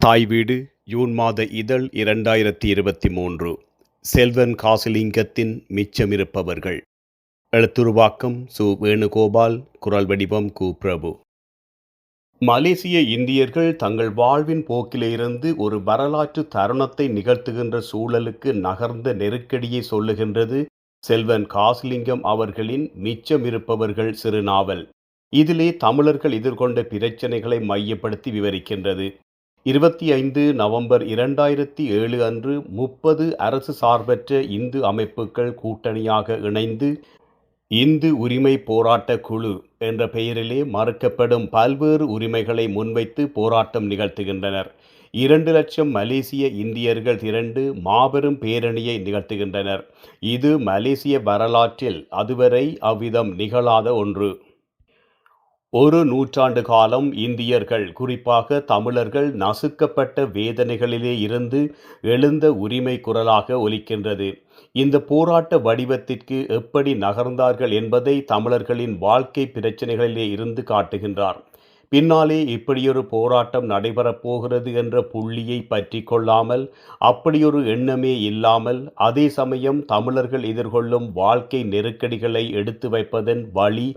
தாய் வீடு ஜூன் மாத இதழ் இரண்டாயிரத்தி இருபத்தி மூன்று செல்வன் காசிலிங்கத்தின் மிச்சமிருப்பவர்கள். எழுத்துருவாக்கம் சு. வேணுகோபால் குரல் வடிவம் கு. பிரபு. மலேசிய இந்தியர்கள் தங்கள் வாழ்வின் போக்கிலிருந்து ஒரு வரலாற்று தருணத்தை நிகழ்த்துகின்ற சூழலுக்கு நகர்ந்த நெருக்கடியை சொல்லுகின்றது செல்வன் காசிலிங்கம் அவர்களின் மிச்சமிருப்பவர்கள் சிறுநாவல். இதிலே தமிழர்கள் எதிர்கொண்ட பிரச்சனைகளை மையப்படுத்தி விவரிக்கின்றது. இருபத்தி ஐந்து நவம்பர் இரண்டாயிரத்தி ஏழு அன்று முப்பது அரசு சார்பற்ற இந்து அமைப்புகள் கூட்டணியாக இணைந்து இந்து உரிமை போராட்ட குழு என்ற பெயரிலே மறுக்கப்படும் பல்வேறு உரிமைகளை முன்வைத்து போராட்டம் நிகழ்த்துகின்றனர். இரண்டு லட்சம் மலேசிய இந்தியர்கள் திரண்டு மாபெரும் பேரணியை நிகழ்த்துகின்றனர். இது மலேசிய வரலாற்றில் அதுவரை அவ்விதம் நிகழாத ஒன்று. ஒரு நூற்றாண்டு காலம் இந்தியர்கள் குறிப்பாக தமிழர்கள் நசுக்கப்பட்ட வேதனைகளிலே இருந்து எழுந்த உரிமை குரலாக ஒலிக்கின்றது. இந்த போராட்ட வடிவத்திற்கு எப்படி நகர்ந்தார்கள் என்பதை தமிழர்களின் வாழ்க்கை பிரச்சனைகளிலே இருந்து காட்டுகின்றார். பின்னாலே இப்படியொரு போராட்டம் நடைபெறப்போகிறது என்ற புள்ளியை பற்றி கொள்ளாமல் அப்படியொரு எண்ணமே இல்லாமல் அதே சமயம் தமிழர்கள் எதிர்கொள்ளும் வாழ்க்கை நெருக்கடிகளை எடுத்து வைப்பதன் வழி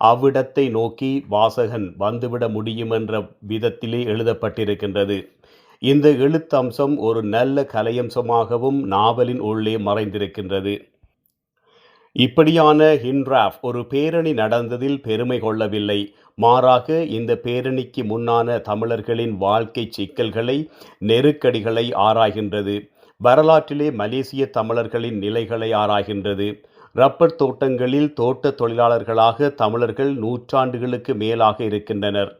அவ்விடத்தை நோக்கி வாசகன் வந்துவிட முடியும் என்ற விதத்திலே எழுதப்பட்டிருக்கின்றது. இந்த எழுத்தம்சம் ஒரு நல்ல கலையம்சமாகவும் நாவலின் உள்ளே மறைந்திருக்கின்றது. இப்படியான ஹின்ராஃப் ஒரு பேரணி நடந்ததில் பெருமை கொள்ளவில்லை. மாறாக இந்த பேரணிக்கு முன்னான தமிழர்களின் வாழ்க்கை சிக்கல்களை நெருக்கடிகளை ஆராய்கின்றது. வரலாற்றிலே மலேசிய தமிழர்களின் நிலைகளை ஆராய்கின்றது. ரப்பர் தோட்டங்களில் தோட்ட தொழிலாளர்களாக தமிழர்கள் நூற்றாண்டுகளுக்கு மேலாக இருக்கின்றனர்.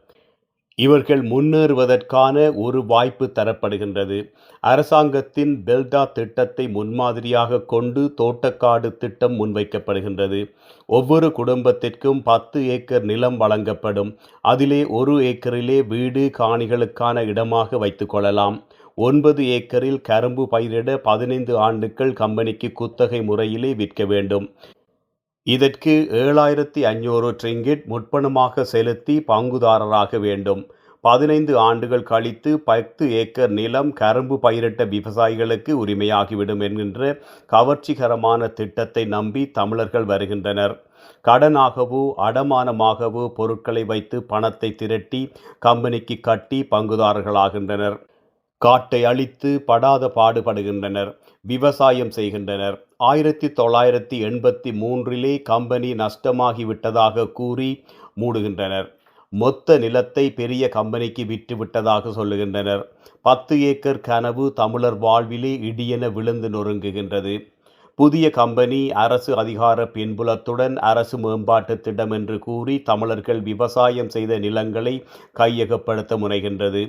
இவர்கள் முன்னேறுவதற்கான ஒரு வாய்ப்பு தரப்படுகின்றது. அரசாங்கத்தின் பெல்டா திட்டத்தை முன்மாதிரியாக கொண்டு தோட்டக்காடு திட்டம் முன்வைக்கப்படுகின்றது. ஒவ்வொரு குடும்பத்திற்கும் பத்து ஏக்கர் நிலம் வழங்கப்படும். அதிலே ஒரு ஏக்கரிலே வீடு காணிகளுக்கான இடமாக வைத்துக்கொள்ளலாம் ஒன்பது ஏக்கரில் கரும்பு பயிரிட பதினைந்து ஆண்டுகள் கம்பெனிக்கு குத்தகை முறையிலே விற்க வேண்டும். இதற்கு ஏழாயிரத்தி ஐநூறு ட்ரிங்கிட் முற்பணமாக செலுத்தி பங்குதாரராக வேண்டும். பதினைந்து ஆண்டுகள் கழித்து பத்து ஏக்கர் நிலம் கரும்பு பயிரிட்ட விவசாயிகளுக்கு உரிமையாகிவிடும் என்கின்ற கவர்ச்சிகரமான திட்டத்தை நம்பி தமிழர்கள் வருகின்றனர். கடனாகவோ அடமானமாகவோ பொருட்களை வைத்து பணத்தை திரட்டி கம்பெனிக்கு கட்டி பங்குதாரர்களாகின்றனர். காட்டை அழித்து படாத பாடுபடுகின்றனர் விவசாயம் செய்கின்றனர். ஆயிரத்தி தொள்ளாயிரத்தி எண்பத்தி மூன்றிலே கம்பெனி நஷ்டமாகிவிட்டதாக கூறி மூடுகின்றனர். மொத்த நிலத்தை பெரிய கம்பெனிக்கு விற்று விட்டதாக சொல்லுகின்றனர். பத்து ஏக்கர் கனவு தமிழர் வாழ்விலே இடியென விழுந்து நொறுங்குகின்றது. புதிய கம்பெனி அரசு அதிகார பின்புலத்துடன் அரசு மேம்பாட்டு திட்டம் என்று கூறி தமிழர்கள் விவசாயம் செய்த நிலங்களை கையகப்படுத்த முனைகின்றது.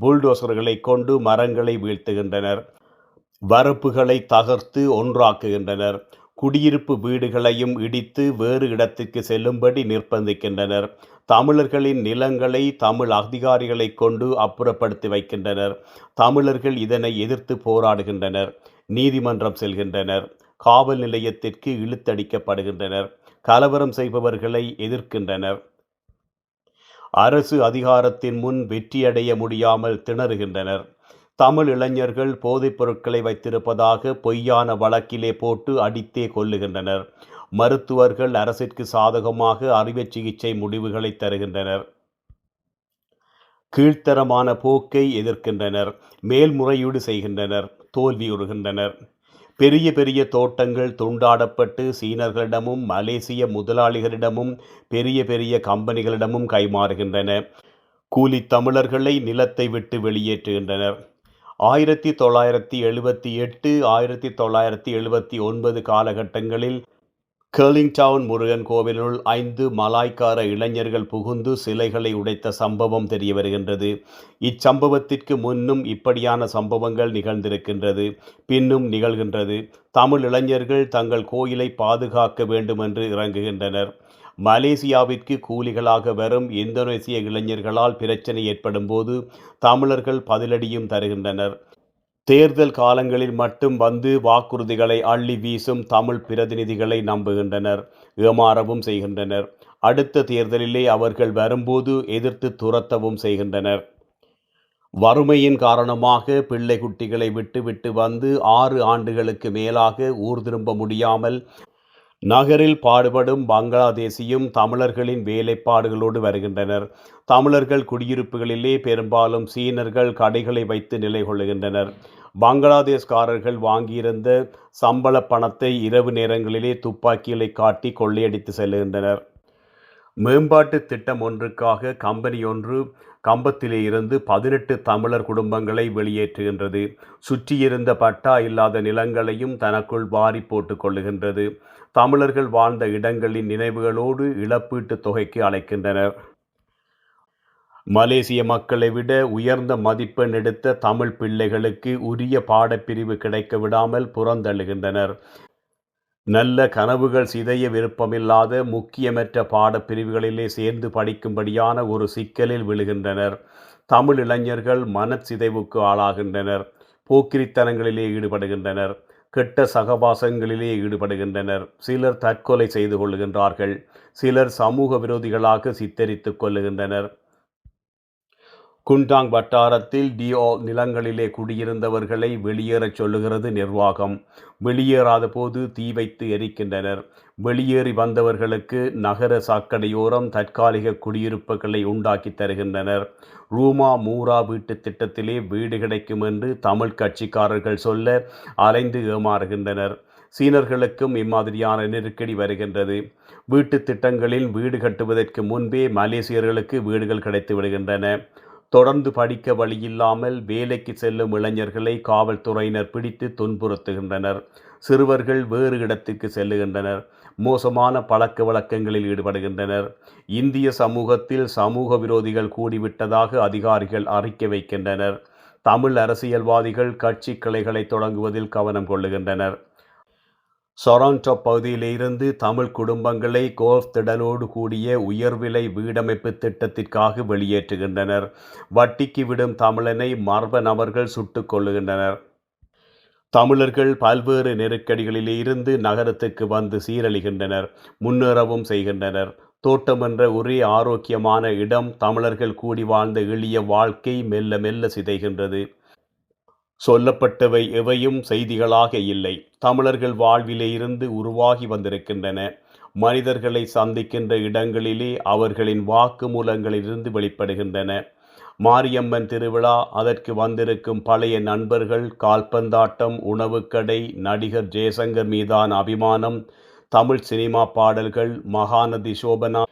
புல்டோசர்களை கொண்டு மரங்களை வீழ்த்துகின்றனர். வரப்புகளை தகர்த்து ஒன்றாக்குகின்றனர். குடியிருப்பு வீடுகளையும் இடித்து வேறு இடத்திற்கு செல்லும்படி நிர்பந்திக்கின்றனர். தமிழர்களின் நிலங்களை தமிழ் அதிகாரிகளை கொண்டு அப்புறப்படுத்தி வைக்கின்றனர். தமிழர்கள் இதனை எதிர்த்து போராடுகின்றனர். நீதிமன்றம் செல்கின்றனர். காவல் நிலையத்திற்கு இழுத்தடிக்கப்படுகின்றனர். கலவரம் செய்பவர்களை எதிர்க்கின்றனர். அரசு அதிகாரத்தின் முன் வெற்றியடைய முடியாமல் திணறுகின்றனர். தமிழ் இளைஞர்கள் போதைப் பொருட்களை வைத்திருப்பதாக பொய்யான வழக்கிலே போட்டு அடித்தே கொள்ளுகின்றனர் மருத்துவர்கள் அரசிற்கு சாதகமாக அறுவை சிகிச்சை முடிவுகளை தருகின்றனர். கீழ்த்தரமான போக்கை எதிர்க்கின்றனர். மேல்முறையீடு செய்கின்றனர். தோல்வியுறுகின்றனர். பெரிய பெரிய தோட்டங்கள் துண்டாடப்பட்டு சீனர்களிடமும் மலேசிய முதலாளிகளிடமும் பெரிய பெரிய கம்பெனிகளிடமும் கைமாறுகின்றன. கூலி தமிழர்களை நிலத்தை விட்டு வெளியேற்றுகின்றனர். ஆயிரத்தி தொள்ளாயிரத்தி எழுபத்தி எட்டு ஆயிரத்தி தொள்ளாயிரத்தி எழுபத்தி ஒன்பது காலகட்டங்களில் கேர்லிங்டவுன் முருகன் கோவிலுள் ஐந்து மலாய்க்கார இளைஞர்கள் புகுந்து சிலைகளை உடைத்த சம்பவம் தெரிய வருகின்றது. இச்சம்பவத்திற்கு முன்னும் இப்படியான சம்பவங்கள் நிகழ்ந்திருக்கின்றது பின்னும் நிகழ்கின்றது. தமிழ் இளைஞர்கள் தங்கள் கோயிலை பாதுகாக்க வேண்டும் என்று இறங்குகின்றனர். மலேசியாவிற்கு கூலிகளாக வரும் இந்தோனேசிய இளைஞர்களால் பிரச்சனை ஏற்படும் போது தமிழர்கள் பதிலடியும் தருகின்றனர். தேர்தல் காலங்களில் மட்டும் வந்து வாக்குறுதிகளை அள்ளி வீசும் தமிழ் பிரதிநிதிகளை நம்புகின்றனர் ஏமாறவும் செய்கின்றனர். அடுத்த தேர்தலிலே அவர்கள் வரும்போது எதிர்த்து துரத்தவும் செய்கின்றனர். வறுமையின் காரணமாக பிள்ளை குட்டிகளை விட்டுவிட்டு வந்து ஆறு ஆண்டுகளுக்கு மேலாக ஊர் திரும்ப முடியாமல் நகரில் பாடுபடும் பங்களாதேசியும் தமிழர்களின் வேலைப்பாடுகளோடு வருகின்றனர். தமிழர்கள் குடியிருப்புகளிலே பெரும்பாலும் சீனர்கள் கடைகளை வைத்து நிலை கொள்ளுகின்றனர் பங்களாதேஷ்காரர்கள் வாங்கியிருந்த சம்பள பணத்தை இரவு நேரங்களிலே துப்பாக்கிகளை காட்டி கொள்ளையடித்து செல்லுகின்றனர் மேம்பாட்டு திட்டம் ஒன்றுக்காக கம்பெனி ஒன்று கம்பத்திலே இருந்து பதினெட்டு தமிழர் குடும்பங்களை வெளியேற்றுகின்றது. சுற்றியிருந்த பட்டா இல்லாத நிலங்களையும் தனக்குள் வாரி போட்டு கொள்ளுகின்றது. தமிழர்கள் வாழ்ந்த இடங்களின் நினைவுகளோடு இழப்பீட்டுத் தொகைக்கு அழைக்கின்றனர். மலேசிய மக்களை விட உயர்ந்த மதிப்பெண் எடுத்த தமிழ் பிள்ளைகளுக்கு உரிய பாடப்பிரிவு கிடைக்க விடாமல் புறந்தள்ளுகின்றனர். நல்ல கனவுகள் சிதைய விருப்பமில்லாத முக்கியமற்ற பாடப்பிரிவுகளிலே சேர்ந்து படிக்கும்படியான ஒரு சிக்கலில் விழுகின்றனர். தமிழ் இளைஞர்கள் மனச்சிதைவுக்கு ஆளாகின்றனர். போக்கிரித்தனங்களிலே ஈடுபடுகின்றனர். கெட்ட சகவாசங்களிலே ஈடுபடுகின்றனர். சிலர் தற்கொலை செய்து கொள்கின்றார்கள் சிலர் சமூக விரோதிகளாக சித்தரித்துக் கொள்ளுகின்றனர். குண்டாங் வட்டாரத்தில் டிஓ நிலங்களிலே குடியிருந்தவர்களை வெளியேறச் சொல்லுகிறது நிர்வாகம். வெளியேறாத போது தீ வைத்து எரிக்கின்றனர். வெளியேறி வந்தவர்களுக்கு நகர சாக்கடையோரம் தற்காலிக குடியிருப்புகளை உண்டாக்கி தருகின்றனர். ரூமா மூரா வீட்டு திட்டத்திலே வீடு கிடைக்கும் என்று தமிழ் கட்சிக்காரர்கள் சொல்ல அலைந்து ஏமாறுகின்றனர். சீனர்களுக்கும் இம்மாதிரியான நெருக்கடி வருகின்றது. வீட்டு திட்டங்களில் வீடு கட்டுவதற்கு முன்பே மலேசியர்களுக்கு வீடுகள் கிடைத்து விடுகின்றன. தொடர்ந்து படிக்க வழியில்லாமல் வேலைக்கு செல்லும் இளைஞர்களை காவல்துறையினர் பிடித்து துன்புறுத்துகின்றனர். சிறுவர்கள் வேறு இடத்துக்கு செல்லுகின்றனர். மோசமான பழக்க வழக்கங்களில் ஈடுபடுகின்றனர். இந்திய சமூகத்தில் சமூக விரோதிகள் கூடிவிட்டதாக அதிகாரிகள் அறிக்கை வைக்கின்றனர். தமிழ் அரசியல்வாதிகள் கட்சி கிளைகளை தொடங்குவதில் கவனம் கொள்ளுகின்றனர். சொராண்டோ பகுதியிலிருந்து தமிழ் குடும்பங்களை கோல்ஃப் திடலோடு கூடிய உயர்விலை வீடமைப்பு திட்டத்திற்காக வெளியேற்றுகின்றனர். வட்டிக்கு விடும் தமிழனை மர்ம நபர்கள் சுட்டுக் கொள்ளுகின்றனர் தமிழர்கள் பல்வேறு நெருக்கடிகளிலே இருந்து நகரத்துக்கு வந்து சீரழிகின்றனர் முன்னேறவும் செய்கின்றனர். தோட்டம் என்ற ஒரே ஆரோக்கியமான இடம் தமிழர்கள் கூடி வாழ்ந்த எளிய வாழ்க்கை மெல்ல மெல்ல சிதைகின்றது. சொல்லப்பட்டவை எவையும் செய்திகளாக இல்லை. தமிழர்கள் வாழ்விலே இருந்து உருவாகி வந்திருக்கின்றன. மனிதர்களை சந்திக்கின்ற இடங்களிலே அவர்களின் வாக்குமூலங்களிலிருந்து வெளிப்படுகின்றன. மாரியம்மன் திருவிழா அதற்கு வந்திருக்கும் பழைய நண்பர்கள் கால்பந்தாட்டம் உணவுக்கடை நடிகர் ஜெயசங்கர் மீதான அபிமானம் தமிழ் சினிமா பாடல்கள் மகாநதி சோபனா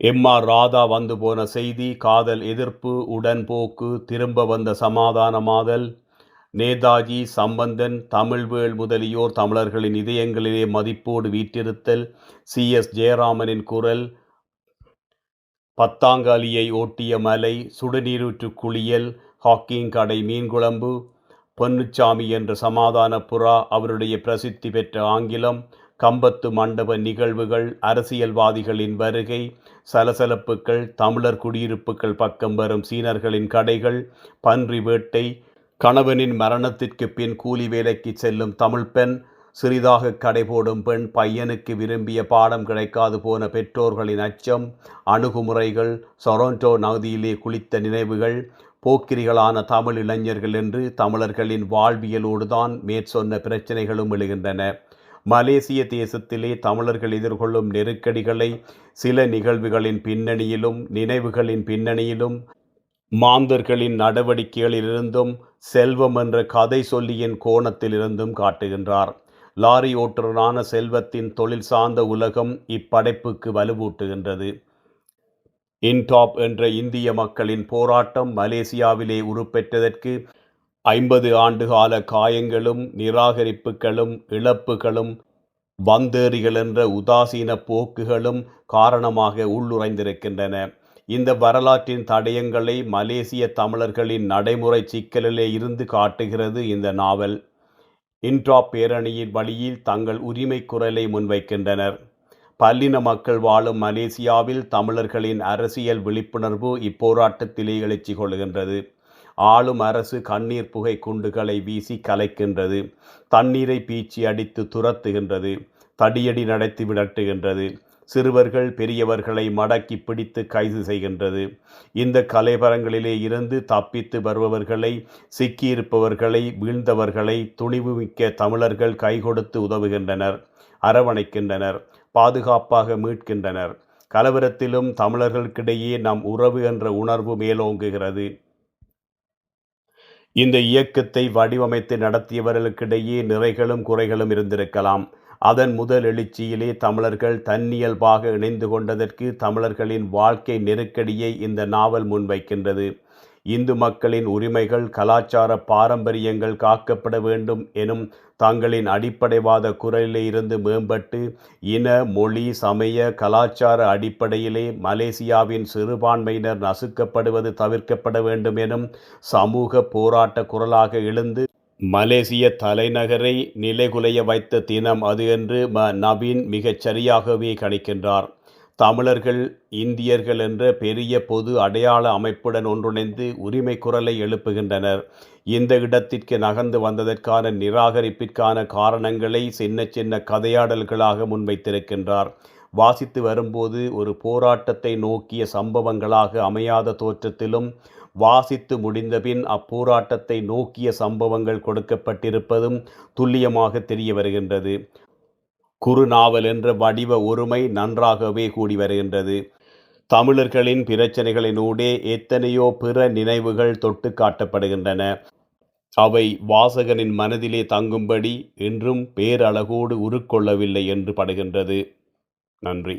எம் ஆர் ராதா வந்து போன செய்தி காதல் எதிர்ப்பு உடன்போக்கு திரும்ப வந்த சமாதானமாதல் நேதாஜி சம்பந்தன் தமிழ்வேள் முதலியோர் தமிழர்களின் இதயங்களிலே மதிப்போடு வீற்றிருத்தல் சி. எஸ். ஜெயராமனின் குரல் பத்தாங்காலியை ஓட்டிய மலை சுடுநீரூற்று குளியல் ஹாக்கிங் கடை மீன்குழம்பு பொன்னுச்சாமி என்ற சமாதான புறா அவருடைய பிரசித்தி பெற்ற ஆங்கிலம் கம்பத்து மண்டப நிகழ்வுகள் அரசியல்வாதிகளின் வருகை சலசலப்புகள் தமிழர் குடியிருப்புகள் பக்கம் வரும் சீனர்களின் கடைகள் பன்றி வேட்டை கணவனின் மரணத்திற்கு பின் கூலி வேலைக்கு செல்லும் தமிழ் பெண் சிறிதாக கடை போடும் பெண் பையனுக்கு விரும்பிய பாடம் கிடைக்காது போன பெற்றோர்களின் அச்சம் அணுகுமுறைகள் சொரோண்டோ நகதியிலே குளித்த நினைவுகள் போக்கிரிகளான தமிழ் இளைஞர்கள் என்று தமிழர்களின் வாழ்வியலோடுதான் மேற்சொன்ன பிரச்சனைகளும் எழுகின்றன. மலேசிய தேசத்திலே தமிழர்கள் எதிர்கொள்ளும் நெருக்கடிகளை சில நிகழ்வுகளின் பின்னணியிலும் நினைவுகளின் பின்னணியிலும் மாந்தர்களின் நடவடிக்கைகளிலிருந்தும் செல்வம் என்ற கதை சொல்லியின் கோணத்திலிருந்தும் காட்டுகின்றார். லாரி ஓட்டுநரான செல்வத்தின் தொழில் சார்ந்த உலகம் இப்படைப்புக்கு வலுவூட்டுகின்றது. இன்டாப் என்ற இந்திய மக்களின் போராட்டம் மலேசியாவிலே உருப்பெற்றதற்கு ஐம்பது ஆண்டுகால காயங்களும் நிராகரிப்புகளும் இழப்புகளும் வந்தேறிகள் என்ற உதாசீன போக்குகளும் காரணமாக உள்ளுரைந்திருக்கின்றன இந்த வரலாற்றின் தடயங்களை மலேசிய தமிழர்களின் நடைமுறை சிக்கலிலே இருந்து காட்டுகிறது இந்த நாவல். இன்ட்ரா பேரணியின் வழியில் தங்கள் உரிமை குரலை முன்வைக்கின்றனர். பல்லின மக்கள் வாழும் மலேசியாவில் தமிழர்களின் அரசியல் விழிப்புணர்வு இப்போராட்டத்திலே எழுச்சி கொள்கின்றது. ஆளும் அரசு கண்ணீர் புகை குண்டுகளை வீசி கலைக்கின்றது. தண்ணீரை பீச்சி அடித்து துரத்துகின்றது. தடியடி நடத்தி விரட்டுகின்றது. சிறுவர்கள் பெரியவர்களை மடக்கி பிடித்து கைது செய்கின்றது. இந்த கலைபரங்களிலே இருந்து தப்பித்து வருபவர்களை சிக்கியிருப்பவர்களை வீழ்ந்தவர்களை துணிவுமிக்க தமிழர்கள் கைகொடுத்து உதவுகின்றனர் அரவணைக்கின்றனர் பாதுகாப்பாக மீட்கின்றனர். கலவரத்திலும் தமிழர்களுக்கிடையே நம் உறவு என்ற உணர்வு மேலோங்குகிறது. இந்த இயக்கத்தை வடிவமைத்து நடத்தியவர்களுக்கிடையே நிறைகளும் குறைகளும் இருந்திருக்கலாம். அதன் முதல் எழுச்சியிலே தமிழர்கள் தன்னியல்பாக இணைந்து கொண்டதற்கு தமிழர்களின் வாழ்க்கை நெருக்கடியை இந்த நாவல் முன்வைக்கின்றது. இந்து மக்களின் உரிமைகள் கலாச்சார பாரம்பரியங்கள் காக்கப்பட வேண்டும் எனும் தங்களின் அடிப்படைவாத குரலிலிருந்து மேம்பட்டு இன மொழி சமய கலாச்சார அடிப்படையிலே மலேசியாவின் சிறுபான்மையினர் நசுக்கப்படுவது தவிர்க்கப்பட வேண்டும் எனும் சமூக போராட்ட குரலாக எழுந்து மலேசிய தலைநகரை நிலைகுலைய வைத்த தினம் அது என்று ம நவீன் மிகச் சரியாகவே கணிக்கின்றார். தமிழர்கள் இந்தியர்கள் என்ற பெரிய பொது அடையாள அமைப்புடன் ஒன்றிணைந்து உரிமை குரலை எழுப்புகின்றனர். இந்த இடத்திற்கு நகர்ந்து வந்ததற்கான நிராகரிப்பிற்கான காரணங்களை சின்ன சின்ன கதையாடல்களாக முன்வைத்திருக்கின்றார். வாசித்து வரும்போது ஒரு போராட்டத்தை நோக்கிய சம்பவங்களாக அமையாத தோற்றத்திலும் வாசித்து முடிந்தபின் அப்போராட்டத்தை நோக்கிய சம்பவங்கள் கொடுக்கப்பட்டிருப்பதும் துல்லியமாக தெரிய வருகின்றது. குறுநாவல் என்ற வடிவ ஒருமை நன்றாகவே கூடி வருகின்றது. தமிழர்களின் பிரச்சனைகளினூடே எத்தனையோ பிற நினைவுகள் தொட்டு காட்டப்படுகின்றன. அவை வாசகனின் மனதிலே தங்கும்படி இன்றும் பேரழகோடு உருக்கொள்ளவில்லை என்று படுகின்றது. நன்றி.